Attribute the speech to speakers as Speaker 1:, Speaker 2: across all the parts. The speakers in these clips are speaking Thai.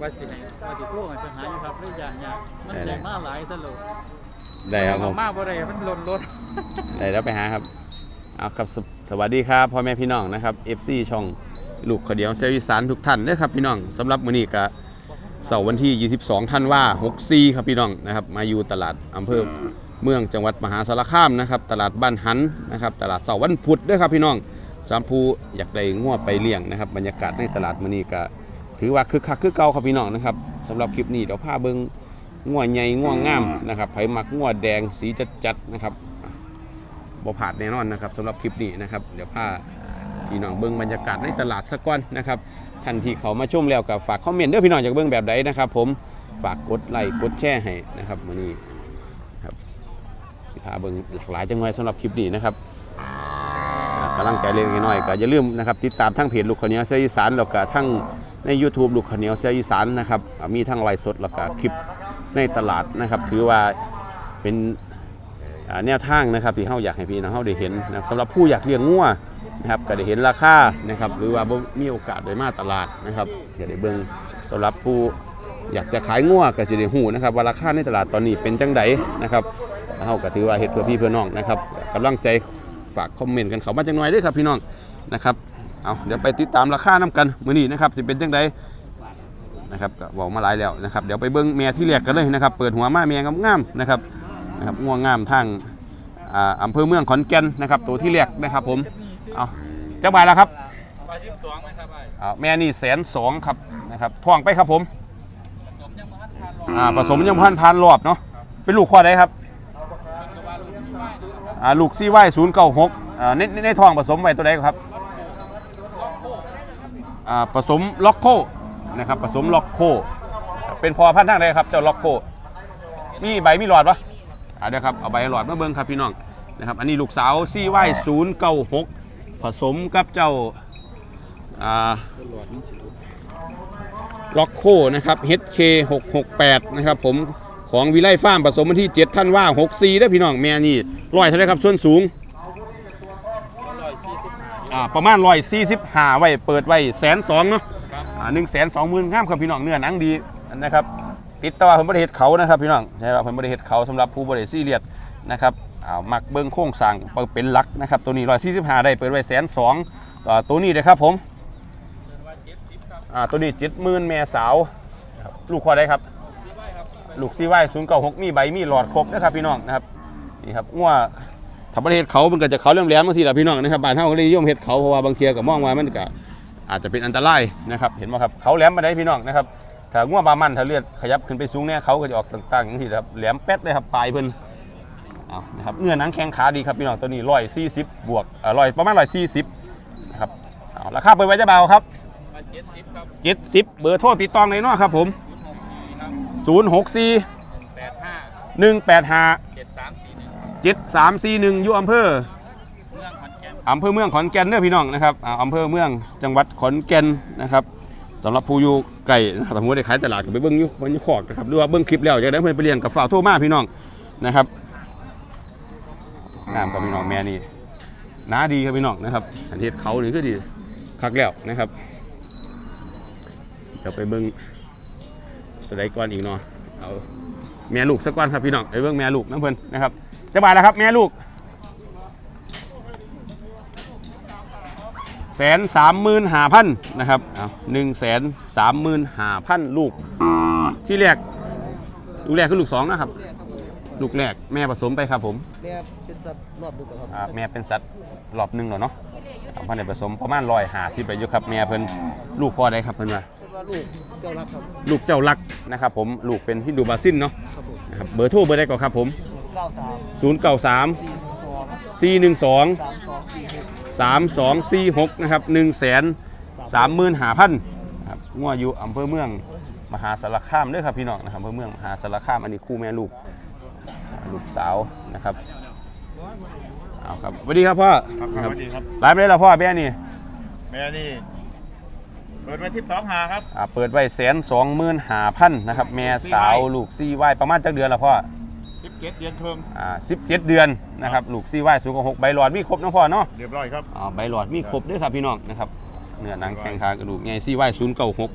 Speaker 1: ว่าสิให้ว่าสิโทรให้ไปหาอยู่ครับเลยอย่างยากมันใจมาหลายซะโล
Speaker 2: ได้ครับผม
Speaker 1: มาบ่ได้มันหล่นรถ
Speaker 2: ได้แล้วไปหาครับเอาครับสวสวัสดีครับพ่อแม่พี่น้องนะครับ FC ช่องลูกขาวเดียวเซลวิสานทุกท่านเด้อครับพี่น้องสำหรับมื้อนี้ก็เสาร์วันที่ 22ธันวา64ครับพี่น้องนะครับ มาอยู่ตลาดอำเภอเมืองจังหวัดมหาสารคามนะครับ ตลาดบ้านหันนะครับ ตลาดเสาร์วันพุธเด้อครับพี่น้องสามภูอยากได้งัวไปเลี้ยงนะครับ บรรยากาศในตลาดมื้อนี้ก็ ถือว่าคึกคักคือเก่าครับพี่น้องนะครับสำหรับคลิปนี้เดี๋ยวพาเบิ่งงัวใหญ่งัวงามนะครับไผมักงัวแดงสีจัดๆนะครับบ่ผาดแน่นอนนะครับสำหรับคลิปนี้นะครับเดี๋ยวพาพี่น้องเบิ่งบรรยากาศในตลาดสักก่อนนะครับท่านที่เขามาชมแล้วก็ฝากคอมเมนต์เด้อพี่น้องอยากเบิ่งแบบใดนะครับผมฝากกดไลค์กดแชร์ให้นะครับมื้อนี้ครับสิพาเบิ่งหลากหลายจังหน่อยสำหรับคลิปนี้นะครับอ่ากำลังใจเล็กๆน้อยๆก็อย่าลืมนะครับติดตามทั้งเพจลูกขาวเหนียวเสียอีสานแล้วก็ทั้ง ใน YouTube ลูกขเหนียวเสียอีสานนะครับมีทั้งไลฟ์สดแล้วก็คลิปในตลาดนะครับ ถือว่าเป็นแนวทางนะครับที่เฮาอยากให้พี่น้องเฮาได้เห็นนะครับสำหรับผู้อยากเลี้ยงงัวนะครับก็ได้เห็นราคานะครับหรือว่ามีโอกาสได้มาตลาดนะครับอยาได้เบิ่งสำหรับผู้อยากจะขายงัวก็สิได้ฮู้นะครับว่าราคาในตลาดตอนนี้เป็นจังไดนะครับเฮาก็ถือว่าเฮ็ดเพื่อพี่เพื่อน้องนะครับกำลังใจฝากคอมเมนต์กันเข้ามาจังหน่อยด้อครับพี่น้องนะครับ เอาเดี๋ยวไปติดตามราคานํกันมื้อนี้นะครับสิเป็นจังไดนะครับก็บอกมาหลายแล้วนะครับเดี๋ยวไปเบิ่งแม่ที่แรกกันเลยนะครับ เปิดหัวมาแม่งามๆนะครับนะครับง่วงงามทางอ่าอำเภอเมืองขอนแก่นนะครับ ตัวที่เรียกนะครับ ผมเอาจักบาทแล้วครับ
Speaker 1: ไปที่สองไหมครับไอ้
Speaker 2: อ่าแม่นี่แสนสองครับนะครับท่วงไปครับผม
Speaker 1: สมยังบ่ทันทานรอ
Speaker 2: อ่าผสมยังพันพันรอบเนาะเป็นลูกข้อใดครับ
Speaker 1: มันก็ว่าลูกที่บ้านนะครับ
Speaker 2: อ่าลูกซีไว้ศูนย์เก้าหกอ่าในในในท้องผสมไว้ตัวใดครับ อ่าผสมล็อกโคนะครับผสมล็อกโค เป็นพอพันธุ์ทางใดครับเจ้าล็อกโค มีใบมีหลอดปะอ่าเดี๋ยวครับเอาใบหลอดมาเบิ่งครับพี่น้องนะครับอันนี้ลูกสาวซีไว้ศูนย์เก้าหกผสมกับเจ้าอ่าล็อกโคนะครับ HK 668นะครับผมของวิไลฟาร์มผสมวันที่7ท่านว่า 64ได้อพี่น้องแม่นี่ร้อยเท่าไรครับส่วนสูง
Speaker 1: อ่า
Speaker 2: ประมาณร้อยสี่สิบห้าไว้เปิดไว้แสนสองเนาะ
Speaker 1: ครับ
Speaker 2: อ่าหนึ่งแสนสองหมื่นงามครับพี่น้องเนื้อหนังดีนะครับติดต่อผลบริเหตุเขานะครับพี่น้องใช่ครับผลบริเหตุเขาสำหรับผู้บริซีเรียสนะครับอ่ามักเบิ้งโค้งสร้างเป็นหลักนะครับตัวนี้ร้อยสี่สิบห้าได้เปิดไว้แสนสองต่อตัวนี้เลยครับผม
Speaker 1: เดินว่าเจ็ดสิบครับ
Speaker 2: อ่าตัวนี้เจ็ดหมื่นแม่สาวครับลูกควาได้ครับ
Speaker 1: ที่ไว้ครับ
Speaker 2: ลูกซีไว้ศูนย์เก้าหกมีใบมีหลอดครบนะครับพี่น้องนะครับนี่ครับงัว ถ้าประเทศเขามันก็จะเขาแหลมบางทีแหละพี่น้องนะครับบ้านเฮาก็เลยนิยมเฮ็ดเขาเพราะว่าบางเทียก็มองว่ามันก็อาจจะเป็นอันตรายนะครับเห็นไหมครับเขาแหลมมาได้พี่น้องนะครับถ้างัวบามันถ้าเลือดขยับขึ้นไปสูงเนี่ยเขาก็จะออกต่างๆอย่างที่ครับแหลมแป๊ดเลยครับปลายเพิ่นเอานะครับเนื้อหนังแข็งขาดีครับพี่น้องตัวนี้ร้อยสี่สิบบวกเอ่อร้อยประมาณร้อยสี่สิบนะครับเอาราคาเปิดไว้จะเบาครับ
Speaker 1: เจ็ดสิบครับ
Speaker 2: เจ็ดสิบเบอร์โทรติดต่อในอยเนาะครับผม
Speaker 1: ศูนย์หกสี่ครับ
Speaker 2: ศูนย์หกสี่
Speaker 1: แปดห้า
Speaker 2: หนึ่งแปดห้า
Speaker 1: เจ็ดสาม
Speaker 2: เจ็ดสามสี่หนึ่งอยู่อำเภอ
Speaker 1: อำ
Speaker 2: เภอเมืองขอนแก่นเด้อพี่น้องนะครับอ่าอำเภอเมืองจังหวัดขอนแก่นนะครับสำหรับผู้อยู่ไก่นะครับสมมติได้ขายตลาดก็ไปเบิ้งอยู่บนอยู่ขอกนะครับหรือว่าเบิ้งคลิปแล้วจะได้เพื่อนไปเรียนกับฝ่าวโทรมาพี่น้องนะครับงามกับพี่น้องแม่นี่น้าดีครับพี่น้องนะครับอันเทศเขานี่คือดีคักแล้วนะครับเดี๋ยวไปเบิ้งตัวใดก่อนอีกเนาะเอาแม่ลูกสักก้อนครับพี่น้องไปเบิ้งแม่ลูกน้ำเพิ่นนะครับ จะบายแล้วครับ แม่ลูกแสนสามหมื่นห้าพันนะครับหนึ่งแสนสามหมื่นห้าพันลูก ที่แรก ลูกแรกคือลูกสองนะครับ ลูกแรกแม่ผสมไปครับผม
Speaker 3: แม่เป็นสัตว์รอบดึกเหรอครับ
Speaker 2: อ่าแม่เป็นสัตว์รอบหนึ่งเหรอเนาะครับพันธุ์ผสมประมาณร้อยห้าสิบอายุครับ แม่เพิ่นลูกพ่อได้ครับเพิ่นว่า
Speaker 3: เป็นว่าลูกเจ้ารักครับ
Speaker 2: ลูกเจ้ารักนะครับผม ลูกเป็นฮินดูบาซินเนาะ
Speaker 3: ครับผม
Speaker 2: นะครับเบอร์โทรเบอร์ได้ก่อนครับผม
Speaker 3: เก้าสาม
Speaker 2: ศูนย์เก้าสาม
Speaker 3: สี่สอง
Speaker 2: สี่หนึ่งสอง
Speaker 3: สามสองสี่หก
Speaker 2: 3246นะครับ1 3 5 0 0 0ครับงัวอยู่อำเภอเมืองมหาสารคามเด้อครับพี่น้องนะครับอำเภอเมืองมหาสารคามอันนี้คู่แม่ลูกลูกสาวนะครับเอาครับสวัสดีครับพ่อ
Speaker 4: ครับสวัสดีครับ
Speaker 2: ร้านไม่ได้แล้วพ่อแม่นี่
Speaker 4: แม่นี่เปิดมาทิปสองหาครับ
Speaker 2: อ่าเปิดไว้แสนสองหมื่นห้าพันนะครับแม่สาวลูกซี่ไว้ประมาณจักเดือนแล้วพ่อ
Speaker 4: ทิปเจ็ดเดือนเทิง
Speaker 2: อ่าสิบเจ็ดเดือนนะครับลูกซี่ไว้สูงกว่าหกใบหลอดมีครบนะพ่อเนาะ
Speaker 4: เรียบร้อยครับ
Speaker 2: อ่าใบหลอดมีครบด้วยครับพี่น้องนะครับเนื้อหนังแข็งขากระดูกใหญ่ซี่ไว้ศูนย์เก้าหก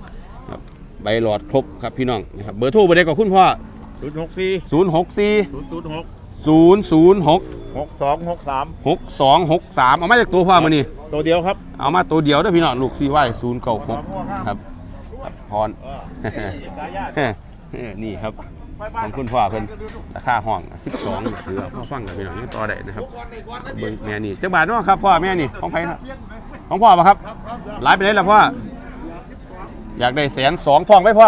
Speaker 2: ครับใบหลอดครบครับพี่น้องนะครับเบอร์โทรเบอร์ใดก็คุณพ่อ
Speaker 4: ศูนย์หกสี่
Speaker 2: 0 6 4
Speaker 4: ศูนย์ศูนย์หก
Speaker 2: 0 0 6
Speaker 4: หกสองหกสาม
Speaker 2: 6 2 6 3 เอามาจากตัวพ่อมานี่
Speaker 4: ตัวเดียวครับ
Speaker 2: เอามาตัวเดียวเด้อพี่น้องลูกซีไว้ศูนย์เก้าหกครับครับพร
Speaker 4: เออตายาก
Speaker 2: นี่ครับ ของคุณพ่อเพิ่นราคาห้อง12เสือมาฟังกันพี่น้องยังต่อได้นะครับเบิ่งแม่นี่จักบาทเนาะครับพ่อแม่นี่ของไผนะของพ่อป่ะครับหลายไปได้แล้วพ่ออยากได้แสนสองทองไหมพ่อ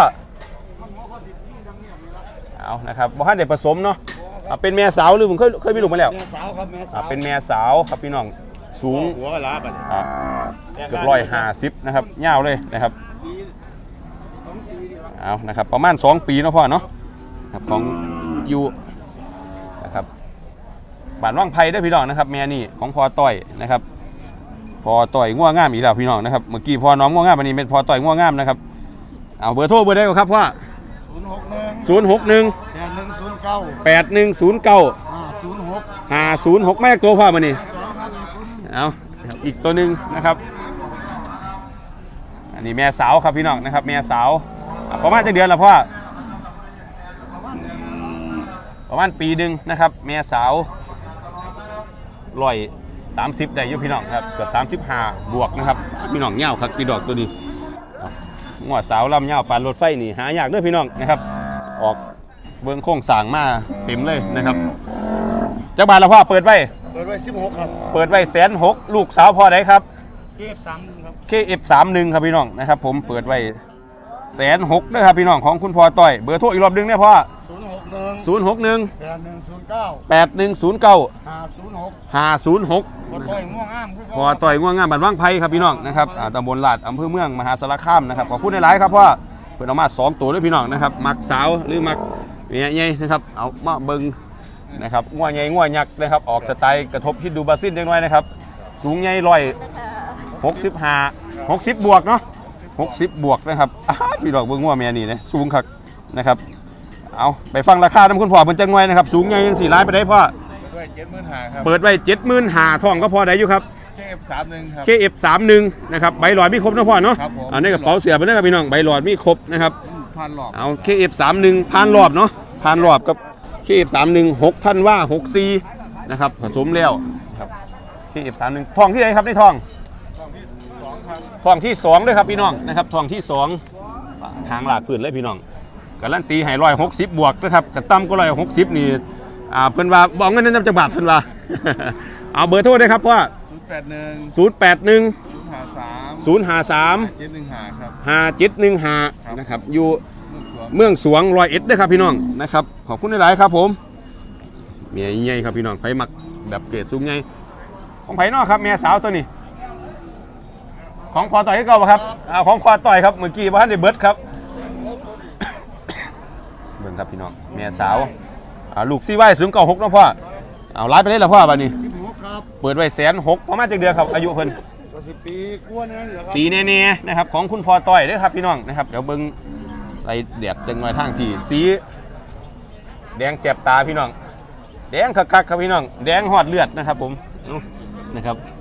Speaker 2: เอานะครับบ่ทันได้ผสมเนาะเอาเป็นแม่สาวหรือผมเคยเคยมีลูกมาแล้ว
Speaker 3: แม่สาวครับแม่สา
Speaker 2: อ่าวเป็นแม่สาวครับพี่น้องสูง
Speaker 4: หัวล้าไป
Speaker 2: อ่าเกือบร้อยห้าสิบนะครับยาวเลยนะครับ
Speaker 3: ปีสองปีดีกว่า
Speaker 2: เอานะครับประมาณ 2 ปีเนาะพ่อเนาะ ครับของยูนะครับบ้านว่างไผ่ได้อพี่น้องนะครับ แม่นี่ของพ่อต้อยนะครับพอต่อยง่วงงามอีกแล้วพี่น้องนะครับเมื่อกี้พอน้องง่วงงามอันนี้เป็นพอต่อยง่วงงามนะครับเอาเบอร์โทรเบอร์ได้ก็ครับพ่อ
Speaker 3: ศูนย์หกหนึ่ง
Speaker 2: 0 6 1
Speaker 3: แปดหนึ่งศูนย์เก้า
Speaker 2: 8 1 0 9
Speaker 3: ห้าศูนย์หก
Speaker 2: 5 0 6แม่ตัวพ่อมานี่
Speaker 3: สองครับคุณ
Speaker 2: เอานะครับอีกตัวหนึ่งนะครับ อันนี้แม่สาวครับพี่น้องนะครับ แม่สาวอะประมาณจะเดือนละพ่อ ประมาณปีหนึ่งนะครับแม่สาวร้อยสามสิบได้อยุพี่น้องครับเกือบสามสิบห้าบวกนะครับพี่น้องเง่าครับพี่ดอกตัวนี้เอางวดสาวลำเง่าปานรถไฟนี่หายากเด้วยพี่น้องนะครับ ออกเบิ้งโค้งสร้างมาเต็มเลยนะครับจักบาทละพ่อเปิดไว้
Speaker 3: เปิดไว้สิบหกครับ
Speaker 2: เปิดไว้แสนหกลูกสาวพ่อได้ครับ
Speaker 3: เก็บสามหนึ่งครับ
Speaker 2: KF31 ครับพี่น้องนะครับ ผมเปิดไว้แสนหกด้วยครับพี่น้องของคุณพ่อต้อยเบอร์โทรอีกรอบหนึงเนี่ยพ่อ
Speaker 3: ศูนย์หกหนึ่ง
Speaker 2: 061
Speaker 3: แปดหนึ่งศูนย์เก้า
Speaker 2: 8109
Speaker 3: ห้าศูนย์หก
Speaker 2: 506
Speaker 3: กดต่อยง่วงอ้ามคือ
Speaker 2: พอต่อยง่วงงามบ้านว่างไผ่ครับพี่น้องนะครับอ่าตำบลลาดอำเภอเมืองมหาสารคามนะครับขอบคุณหลายๆครับพ่อเปิดออกมาสองตัวด้วยพี่น้องนะครับมักสาวหรือมักเมียใหญ่นะครับเอามาเบิงนะครับง่วงใหญ่ง่วงยักษ์นะครับออกสไตล์กระทบฮิดดูบาซินจังหน่อยนะครับสูงใหญ่ร้อยหกสิบห้าหกสิบบวกเนาะหกสิบบวกนะครับอ้าพี่ดอกเบิ้งง่วงเมียนี่นะสูงคักนะครับ เอาไปฟังราคาน้ำคุณพ่อเพิ่นจังหน่อยนะครับสูงใหญ่ยังสี่ร้ายไปได้พ่อ
Speaker 4: ด้วยเจ็ดหมื่นห้าครับ
Speaker 2: เปิดไว้เจ็ดหมื่นหาทองก็พอได้อยู่ครับ
Speaker 4: เจ็ดสามหนึ่งครับ
Speaker 2: KF31 นะครับใบหลอดมีครบนะพ่อเนาะ
Speaker 4: ครับผม
Speaker 2: เอาในกระเป๋าเสียไปนะครับพี่น้องใบหลอดมีครบนะครับ
Speaker 4: พันหลอก
Speaker 2: เอา KF31 ผ่านรอบเนาะผ่านรอบกับ KF31 6ท่านว่า64นะครับผสมแล้วครับ KF31 ทองที่ไหนครับในทองทองที่2ด้วยครับพี่น้องนะครับทองที่2ทางหลากพื้นเลยพี่น้อง การันตีให้ร้อยหกสิบบวกนะครับกระตั้มก็ร้อยหกสิบนี่อ่าเพิ่นว่าบอกเงินนั้นจะบาทเพิ่นว่า เอาเบอร์โทรได้ครับว่า
Speaker 4: ศูนย์แปดหนึ่ง
Speaker 2: 081
Speaker 4: ศูนย์ห้าสาม
Speaker 2: 053
Speaker 4: เจ็ดหนึ่งห้าครับ
Speaker 2: ห้าเจ็ดหนึ่งห้า
Speaker 4: ครับ
Speaker 2: นะครับอยู่
Speaker 4: เมืองสวง
Speaker 2: เมืองสวงรอยเอ็ดด้วยครับพี่น้องนะครับขอบคุณหลายๆครับผมเมียใหญ่ครับพี่น้องไผมักแบบเกรดสูงใหญ่ของไผนอกครับเมียสาวตัวนี้ ของคอต่อยให้เก่าปะครับอ่าของคอต่อยครับเมื่อกี้ว่าท่านได้เบิร์ดครับเบิ่ง ครับพี่น้องเมียสาวอ่าลูกซี่ไว้สูงเก่าหกน้องพ่อเอาไล่ไปได้แล้วพ่อบัดนี้
Speaker 3: สิบหกครับ
Speaker 2: เปิดไว้แสนหกประมาณจักเดือนครับอายุเพิ่น
Speaker 3: ก็สิบปีกลัวเนี่ยเหรอครับ
Speaker 2: ปีแน่ๆนะครับของคุณพ่อต้อยเด้วยครับพี่น้องนะครับเดี๋ยวเบิ้งใส่แดดจังหน่อยทางพี่สี แดงแสบตาพี่น้อง แดงคักๆครับพี่น้อง แดงหอดเลือดนะครับผมเอานะครับ